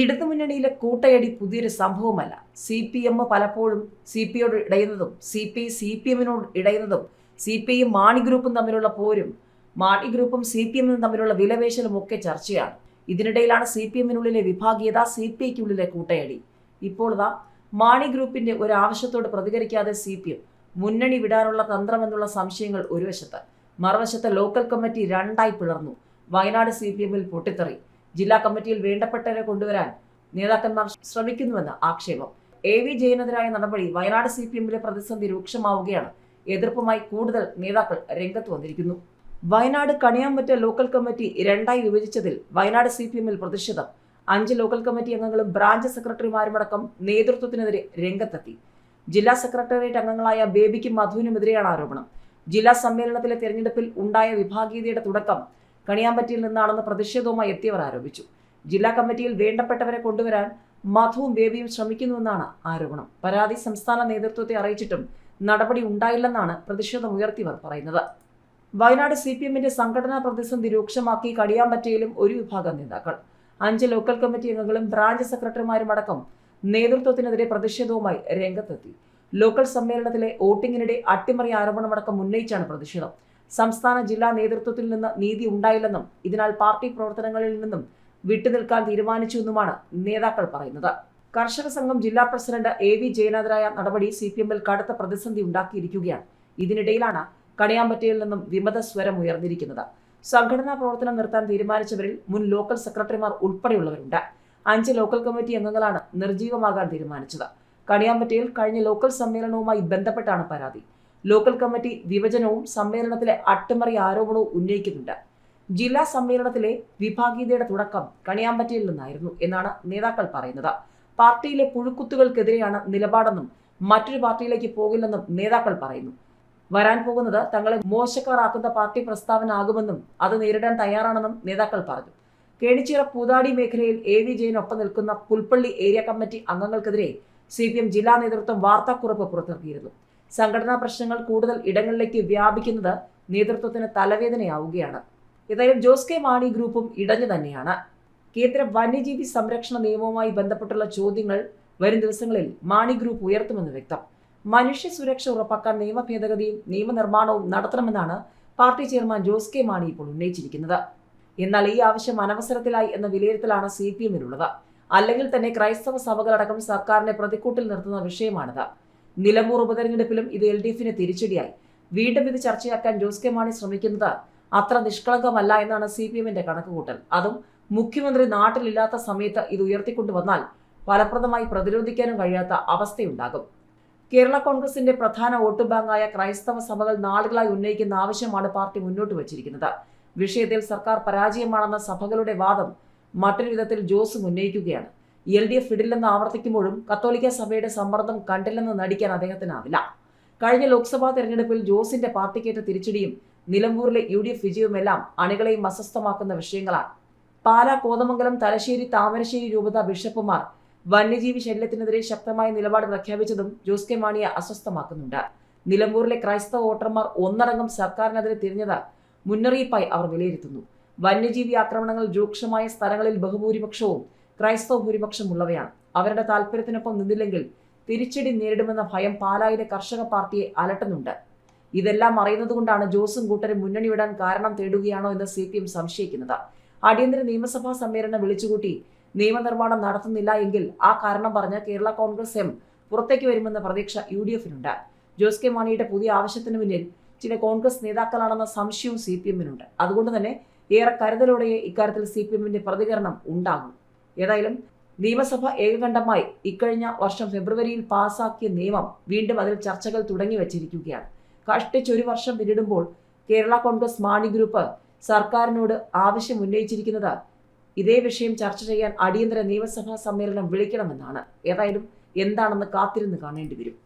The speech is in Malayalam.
ഇടതുമുന്നണിയിലെ കൂട്ടയടി പുതിയൊരു സംഭവമല്ല. സി പി എം പലപ്പോഴും C P ഇടയുന്നതും C P I C P എമ്മിനോട് ഇടയുന്നതും സി പി ഐയും മാണി ഗ്രൂപ്പും തമ്മിലുള്ള പോരും മാണി ഗ്രൂപ്പും സി പി എമ്മിനും തമ്മിലുള്ള വിലവേശലും ഒക്കെ ചർച്ചയാണ്. ഇതിനിടയിലാണ് സി പി എമ്മിനുള്ളിലെ വിഭാഗീയത സി പി ഐക്കുള്ളിലെ കൂട്ടയടി. ഇപ്പോൾ ഇതാ മാണി ഗ്രൂപ്പിന്റെ ഒരു ആവശ്യത്തോട് പ്രതികരിക്കാതെ സി പി എം മുന്നണി വിടാനുള്ള തന്ത്രമെന്നുള്ള സംശയങ്ങൾ ഒരു വശത്ത് മറുവശത്ത് ലോക്കൽ കമ്മിറ്റി രണ്ടായി പിളർന്നു. വയനാട് സി പി എമ്മിൽ പൊട്ടിത്തെറി. ജില്ലാ കമ്മിറ്റിയിൽ വേണ്ടപ്പെട്ടവരെ കൊണ്ടുവരാൻ നേതാക്കന്മാർ ശ്രമിക്കുന്നുവെന്ന് ആക്ഷേപം. എ വി ജയനെതിരായ നടപടി വയനാട് സി പി എമ്മിലെ പ്രതിസന്ധി രൂക്ഷമാവുകയാണ്. എതിർപ്പുമായി കൂടുതൽ നേതാക്കൾ രംഗത്ത് വന്നിരിക്കുന്നു. വയനാട് കണിയാമ്പറ്റ ലോക്കൽ കമ്മിറ്റി രണ്ടായി വിഭജിച്ചതിൽ വയനാട് സി പി എമ്മിൽ പ്രതിഷേധം. അഞ്ച് ലോക്കൽ കമ്മിറ്റി അംഗങ്ങളും ബ്രാഞ്ച് സെക്രട്ടറിമാരുമടക്കം നേതൃത്വത്തിനെതിരെ രംഗത്തെത്തി. ജില്ലാ സെക്രട്ടേറിയറ്റ് അംഗങ്ങളായ ബേബിക്കും മധുവിനുമെതിരെയാണ് ആരോപണം. ജില്ലാ സമ്മേളനത്തിലെ തെരഞ്ഞെടുപ്പിൽ ഉണ്ടായ വിഭാഗീയതയുടെ തുടക്കം കണിയാമ്പറ്റിയിൽ നിന്നാണെന്ന് പ്രതിഷേധവുമായി എത്തിയവർ ആരോപിച്ചു. ജില്ലാ കമ്മിറ്റിയിൽ വേണ്ടപ്പെട്ടവരെ കൊണ്ടുവരാൻ മധുവും ബേബിയും ശ്രമിക്കുന്നുവെന്നാണ് ആരോപണം. പരാതി സംസ്ഥാന നേതൃത്വത്തെ അറിയിച്ചിട്ടും നടപടി ഉണ്ടായില്ലെന്നാണ് പ്രതിഷേധമുയർത്തിയവർ പറയുന്നത്. വയനാട് സി പി എമ്മിന്റെ സംഘടനാ പ്രതിസന്ധി രൂക്ഷമാക്കി കടിയാമ്പറ്റയിലും ഒരു വിഭാഗം നേതാക്കൾ. അഞ്ച് ലോക്കൽ കമ്മിറ്റി അംഗങ്ങളും ബ്രാഞ്ച് സെക്രട്ടറിമാരും അടക്കം നേതൃത്വത്തിനെതിരെ പ്രതിഷേധവുമായി രംഗത്തെത്തി. ലോക്കൽ സമ്മേളനത്തിലെ വോട്ടിങ്ങിനിടെ അട്ടിമറി ആരോപണമടക്കം ഉന്നയിച്ചാണ് പ്രതിഷേധം. സംസ്ഥാന ജില്ലാ നേതൃത്വത്തിൽ നിന്ന് നീതി ഉണ്ടായില്ലെന്നും ഇതിനാൽ പാർട്ടി പ്രവർത്തനങ്ങളിൽ നിന്നും വിട്ടുനിൽക്കാൻ തീരുമാനിച്ചുവെന്നുമാണ് നേതാക്കൾ പറയുന്നത്. കർഷക സംഘം ജില്ലാ പ്രസിഡന്റ് എ വി ജയനാഥരായ നടപടി സി പി എമ്മിൽ കടുത്ത പ്രതിസന്ധി ഉണ്ടാക്കിയിരിക്കുകയാണ്. ഇതിനിടയിലാണ് കണിയാമ്പറ്റയിൽ നിന്നും വിമത സ്വരം ഉയർന്നിരിക്കുന്നത്. സംഘടനാ പ്രവർത്തനം നിർത്താൻ തീരുമാനിച്ചവരിൽ മുൻ ലോക്കൽ സെക്രട്ടറിമാർ ഉൾപ്പെടെയുള്ളവരുണ്ട്. അഞ്ച് ലോക്കൽ കമ്മിറ്റി അംഗങ്ങളാണ് നിർജീവമാകാൻ തീരുമാനിച്ചത്. കണിയാമ്പറ്റയിൽ കഴിഞ്ഞ ലോക്കൽ സമ്മേളനവുമായി ബന്ധപ്പെട്ടാണ് പരാതി. ലോക്കൽ കമ്മിറ്റി വിഭജനവും സമ്മേളനത്തിലെ അട്ടിമറി ആരോപണവും ഉന്നയിക്കുന്നുണ്ട്. ജില്ലാ സമ്മേളനത്തിലെ വിഭാഗീയതയുടെ തുടക്കം കണിയാമ്പറ്റയിൽ നിന്നായിരുന്നു എന്നാണ് നേതാക്കൾ പറയുന്നത്. പാർട്ടിയിലെ പുഴുക്കുത്തുകൾക്കെതിരെയാണ് നിലപാടെന്നും മറ്റൊരു പാർട്ടിയിലേക്ക് പോകില്ലെന്നും നേതാക്കൾ പറയുന്നു. വരാൻ പോകുന്നത് തങ്ങളെ മോശക്കാരാക്കുന്ന പാർട്ടി പ്രസ്താവന ആകുമെന്നും അത് നേരിടാൻ തയ്യാറാണെന്നും നേതാക്കൾ പറഞ്ഞു. കേണിച്ചിറ പൂതാടി മേഖലയിൽ എ വി ജയനൊപ്പം നിൽക്കുന്ന പുൽപ്പള്ളി ഏരിയ കമ്മിറ്റി അംഗങ്ങൾക്കെതിരെ സി പി എം ജില്ലാ നേതൃത്വം വാർത്താക്കുറിപ്പ് പുറത്തിറക്കിയിരുന്നു. സംഘടനാ പ്രശ്നങ്ങൾ കൂടുതൽ ഇടങ്ങളിലേക്ക് വ്യാപിക്കുന്നത് നേതൃത്വത്തിന് തലവേദനയാവുകയാണ്. ഏതായാലും ജോസ് കെ മാണി ഗ്രൂപ്പും ഇടഞ്ഞു തന്നെയാണ്. കേന്ദ്ര വന്യജീവി സംരക്ഷണ നിയമവുമായി ബന്ധപ്പെട്ടുള്ള ചോദ്യങ്ങൾ വരും ദിവസങ്ങളിൽ മാണി ഗ്രൂപ്പ് ഉയർത്തുമെന്ന് വ്യക്തം. മനുഷ്യ സുരക്ഷ ഉറപ്പാക്കാൻ നിയമ ഭേദഗതിയും നിയമനിർമ്മാണവും നടത്തണമെന്നാണ് party chairman Jose K Mani ഇപ്പോൾ ഉന്നയിച്ചിരിക്കുന്നത്. എന്നാൽ ഈ ആവശ്യം അനവസരത്തിലായി എന്ന വിലയിരുത്തലാണ് സി പി എമ്മിനുള്ളത്. അല്ലെങ്കിൽ തന്നെ ക്രൈസ്തവ സഭകളടക്കം സർക്കാരിനെ പ്രതിക്കൂട്ടിൽ നിർത്തുന്ന വിഷയമാണിത്. നിലമ്പൂർ ഉപതെരഞ്ഞെടുപ്പിലും ഇത് എൽ ഡി എഫിന് തിരിച്ചടിയായി. വീണ്ടും ഇത് ചർച്ചയാക്കാൻ ജോസ് കെ മാണി ശ്രമിക്കുന്നത് അത്ര നിഷ്കളങ്കമല്ല എന്നാണ് സി പി എമ്മിന്റെ കണക്കുകൂട്ടൽ. അതും മുഖ്യമന്ത്രി നാട്ടിലില്ലാത്ത സമയത്ത് ഇത് ഉയർത്തിക്കൊണ്ടുവന്നാൽ ഫലപ്രദമായി പ്രതിരോധിക്കാനും കഴിയാത്ത അവസ്ഥയുണ്ടാകും. കേരള കോൺഗ്രസിന്റെ പ്രധാന വോട്ട് ബാങ്കായ ക്രൈസ്തവ സഭകൾ നാളുകളായി ഉന്നയിക്കുന്ന ആവശ്യമാണ് പാർട്ടി മുന്നോട്ട് വച്ചിരിക്കുന്നത്. വിഷയത്തിൽ സർക്കാർ പരാജയമാണെന്ന സഭകളുടെ വാദം മറ്റൊരു വിധത്തിൽ ജോസും ഉന്നയിക്കുകയാണ്. എൽ ഡി എഫ് ഇടില്ലെന്ന് ആവർത്തിക്കുമ്പോഴും കത്തോലിക്ക സഭയുടെ സമ്മർദ്ദം കണ്ടില്ലെന്ന് നടിക്കാൻ അദ്ദേഹത്തിനാവില്ല. കഴിഞ്ഞ ലോക്സഭാ തെരഞ്ഞെടുപ്പിൽ ജോസിന്റെ പാർട്ടിക്കേറ്റ തിരിച്ചടിയും നിലമ്പൂരിലെ യു ഡി എഫ് വിജയവുമെല്ലാം അണികളെയും അസ്വസ്ഥമാക്കുന്ന വിഷയങ്ങളാണ്. പാലാ കോതമംഗലം തലശ്ശേരി താമരശ്ശേരി രൂപത ബിഷപ്പുമാർ വന്യജീവി ശല്യത്തിനെതിരെ ശക്തമായ നിലപാട് പ്രഖ്യാപിച്ചതും ജോസ് കെ മാണിയെ അസ്വസ്ഥമാക്കുന്നുണ്ട്. നിലമ്പൂരിലെ ക്രൈസ്തവ വോട്ടർമാർ ഒന്നടങ്കം സർക്കാരിനെതിരെ തിരിഞ്ഞത് മുന്നറിയിപ്പായി അവർ വിലയിരുത്തുന്നു. വന്യജീവി ആക്രമണങ്ങൾ രൂക്ഷമായ സ്ഥലങ്ങളിൽ ബഹുഭൂരിപക്ഷവും ക്രൈസ്തവ ഭൂരിപക്ഷമുള്ളവയാണ്. അവരുടെ താല്പര്യത്തിനൊപ്പം നിന്നില്ലെങ്കിൽ തിരിച്ചടി നേരിടുമെന്ന ഭയം പാലായിലെ കർഷക പാർട്ടിയെ അലട്ടുന്നുണ്ട്. ഇതെല്ലാം അറിയുന്നതുകൊണ്ടാണ് ജോസും കൂട്ടരും മുന്നണി വിടാൻ കാരണം തേടുകയാണോ എന്ന് സി പി എം സംശയിക്കുന്നത്. അടിയന്തര നിയമസഭാ സമ്മേളനം വിളിച്ചുകൂട്ടി നിയമനിർമ്മാണം നടത്തുന്നില്ല എങ്കിൽ ആ കാരണം പറഞ്ഞ് കേരള കോൺഗ്രസ് എം പുറത്തേക്ക് വരുമെന്ന പ്രതീക്ഷ യു ഡി എഫിനുണ്ട് ജോസ് കെ മാണിയുടെ പുതിയ ആവശ്യത്തിന് മുന്നിൽ ചില കോൺഗ്രസ് നേതാക്കളാണെന്ന സംശയവും സി പി എമ്മിനുണ്ട്. അതുകൊണ്ട് തന്നെ ഏറെ കരുതലോടെ ഇക്കാര്യത്തിൽ സി പി എമ്മിന്റെ പ്രതികരണം ഉണ്ടാകും. ഏതായാലും നിയമസഭ ഏകകണ്ഠമായി ഇക്കഴിഞ്ഞ വർഷം ഫെബ്രുവരിയിൽ പാസാക്കിയ നിയമം വീണ്ടും അതിൽ ചർച്ചകൾ തുടങ്ങി വച്ചിരിക്കുകയാണ്. കഷ്ടിച്ച് ഒരു വർഷം പിന്നിടുമ്പോൾ കേരള കോൺഗ്രസ് മാണി ഗ്രൂപ്പ് സർക്കാരിനോട് ആവശ്യം ഉന്നയിച്ചിരിക്കുന്നത് ഇതേ വിഷയം ചർച്ച ചെയ്യാൻ അടിയന്തര നിയമസഭാ സമ്മേളനം വിളിക്കണമെന്നാണ്. ഏതായാലും എന്താണെന്ന് കാത്തിരുന്ന് കാണേണ്ടി വരും.